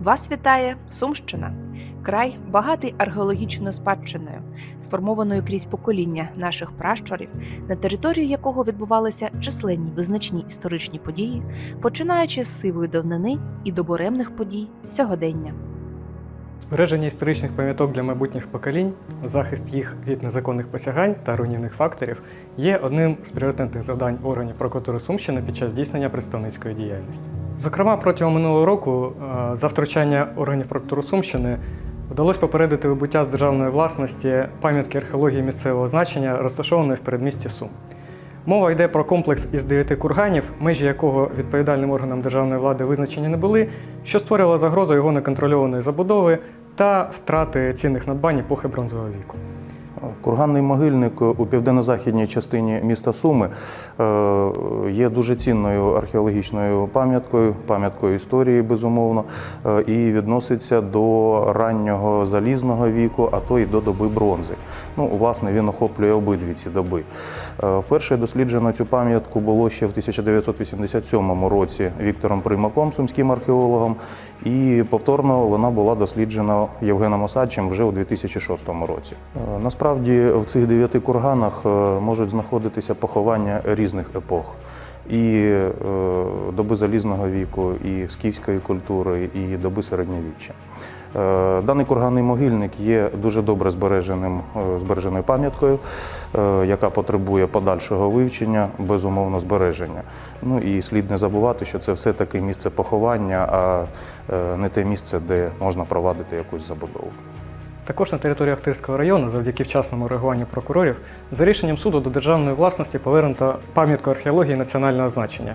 Вас вітає Сумщина, край багатий археологічною спадщиною, сформованою крізь покоління наших пращурів, на території якого відбувалися численні визначні історичні події, починаючи з сивої давнини і до буремних подій сьогодення. Збереження історичних пам'яток для майбутніх поколінь, захист їх від незаконних посягань та руйнівних факторів є одним з пріоритетних завдань органів прокуратури Сумщини під час здійснення представницької діяльності. Зокрема, протягом минулого року е, за втручання органів прокуратури Сумщини вдалося попередити вибуття з державної власності пам'ятки археології місцевого значення, розташованої в передмісті Сум. Мова йде про комплекс із дев'яти курганів, межі якого відповідальним органам державної влади визначені не були, що створило загрозу його неконтрольованої забудови та втрати цінних надбань епохи бронзового віку. Курганний могильник у південно-західній частині міста Суми е, є дуже цінною археологічною пам'яткою, пам'яткою історії, безумовно, е, і відноситься до раннього залізного віку, а то й до доби бронзи. Ну, власне, він охоплює обидві ці доби. Е, Вперше досліджено цю пам'ятку було ще в 1987 році Віктором Примаком, сумським археологом, і повторно вона була досліджена Євгеном Осадчим вже у 2006 році. Насправді в цих дев'яти курганах е, можуть знаходитися поховання різних епох. І е, доби залізного віку, і скіфської культури, і доби середньовіччя. Е, Даний курганний могильник є дуже добре збереженим, збереженою пам'яткою, яка потребує подальшого вивчення, безумовно збереження. Ну і слід не забувати, що це все-таки місце поховання, а не те місце, де можна провадити якусь забудову. Також на території Ахтирського району, завдяки вчасному реагуванню прокурорів, за рішенням суду до державної власності повернуто пам'ятку археології національного значення,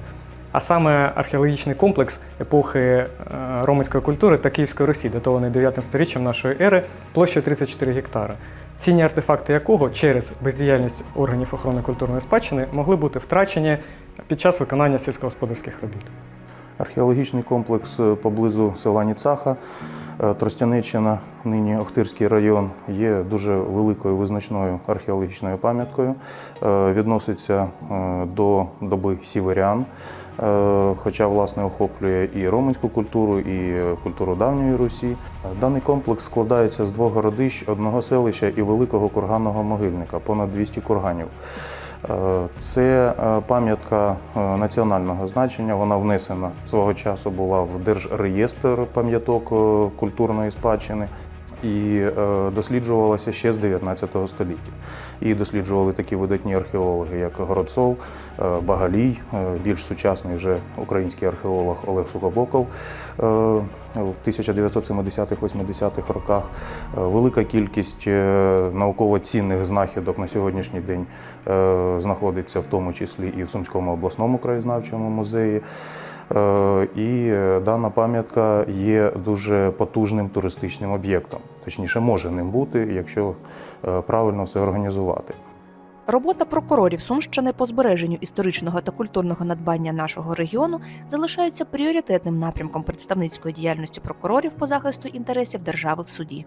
а саме археологічний комплекс епохи е, романської культури та Київської Русі, датований 9 сторіччям нашої ери, площею 34 гектари, цінні артефакти якого через бездіяльність органів охорони культурної спадщини могли бути втрачені під час виконання сільськогосподарських робіт. Археологічний комплекс е, поблизу села Ніцаха, е, Тростяниччина, нині Охтирський район, є дуже великою визначною археологічною пам'яткою. Е, Відноситься е, до доби сіверян, хоча власне охоплює і романську культуру, і культуру давньої Русі. Даний комплекс складається з двох городищ, одного селища і великого курганного могильника, понад 200 курганів. Е, Це е, пам'ятка е, національного значення. Вона внесена свого часу була в Держреєстр пам'яток культурної спадщини. І е, досліджувалася ще з 19 століття. І досліджували такі видатні археологи, як Городцов, е, Багалій, е, більш сучасний вже український археолог Олег Сухобоков в 1970-80-х роках. Велика кількість науково цінних знахідок на сьогоднішній день знаходиться в тому числі і в Сумському обласному краєзнавчому музеї. Е, І е, дана пам'ятка є дуже потужним туристичним об'єктом. Точніше, може ним бути, якщо е, правильно все організувати. Робота прокурорів Сумщини по збереженню історичного та культурного надбання нашого регіону залишається пріоритетним напрямком представницької діяльності прокурорів по захисту інтересів держави в суді.